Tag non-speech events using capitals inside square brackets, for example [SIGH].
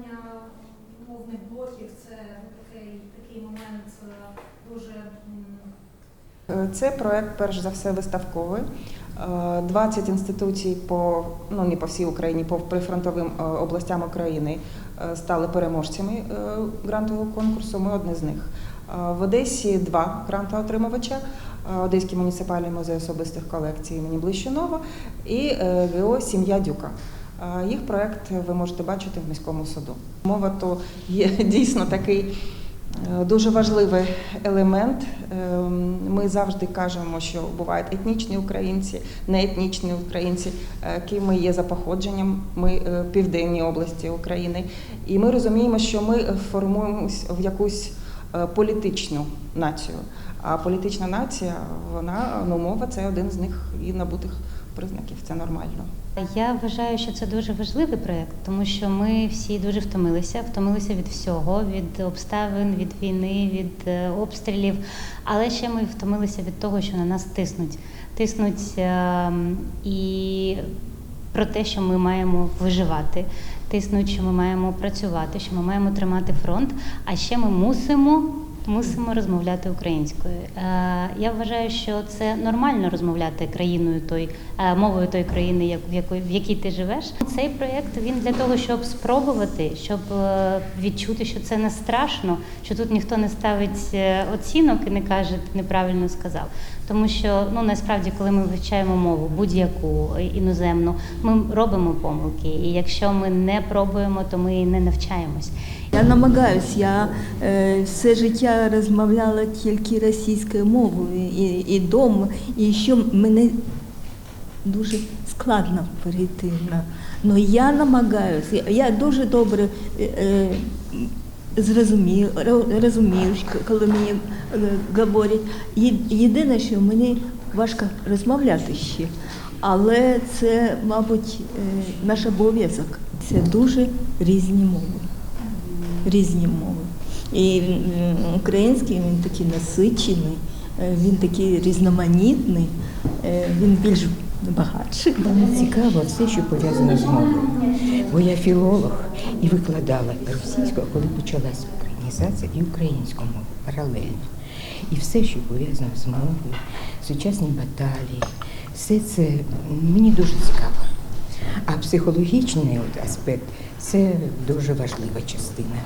формування мовних блоків це такий, такий момент е, дуже. Це проект, перш за все, виставковий. Е, 20 інституцій по ну не по всій Україні, по прифронтовим е, областям України стали переможцями грантового конкурсу. Ми одне з них. В Одесі два грантоотримувача. Одеський муніципальний музей особистих колекцій імені Блищунова і ГО Сім'я Дюка. Е, Їх проект ви можете бачити в міському суду. Мова то є [LAUGHS] дійсно такий е, дуже важливий елемент. Ем, Ми завжди кажемо, що бувають етнічні українці, неетнічні українці, е, ким ми є за походженням. Ми е, в південній області України, і ми розуміємо, що ми формуємось в якусь е, політичну націю. А політична нація, вона ну мова це один з них і набутих признаків. Це нормально. Я вважаю, що це дуже важливий проєкт, тому що ми всі дуже втомилися, втомилися від всього, від обставин, від війни, від е, обстрілів. Але ще ми втомилися від того, що на нас тиснуть. Тиснуть ем, і про те, що ми маємо виживати, тиснуть, що ми маємо працювати, що ми маємо тримати фронт. А ще ми мусимо. Мусимо розмовляти українською. Е, Я вважаю, що це нормально розмовляти країною той е, мовою тої країни, в якій ти живеш. Цей проєкт він для того, щоб спробувати, щоб е, відчути, що це не страшно, що тут ніхто не ставить оцінок і не каже, ти неправильно сказав. Тому що ну насправді, коли ми вивчаємо мову будь-яку іноземну, ми робимо помилки. І якщо ми не пробуємо, то ми не навчаємось. Я намагаюсь, я е, все життя розмовляла тільки російською мовою і, і дома, і що мене дуже складно перейти на. Ну я намагаюся, я, я дуже добре е, е, зрозумію, ро- розумію, коли мені е, говорять. Єдине, що мені важко розмовляти ще, але це, мабуть, е, наш обов'язок. Це дуже різні мови різні мови. І український він такий насичений, е, він такий різноманітний, е, він більш багатший. Мені цікаво все, що пов'язано з мовою. Бо я філолог і викладала російську, коли почалася українізація і українську мову паралельно. І все, що пов'язано з мовою, сучасні баталії, все це мені дуже цікаво психологічний аспект це дуже важлива частина.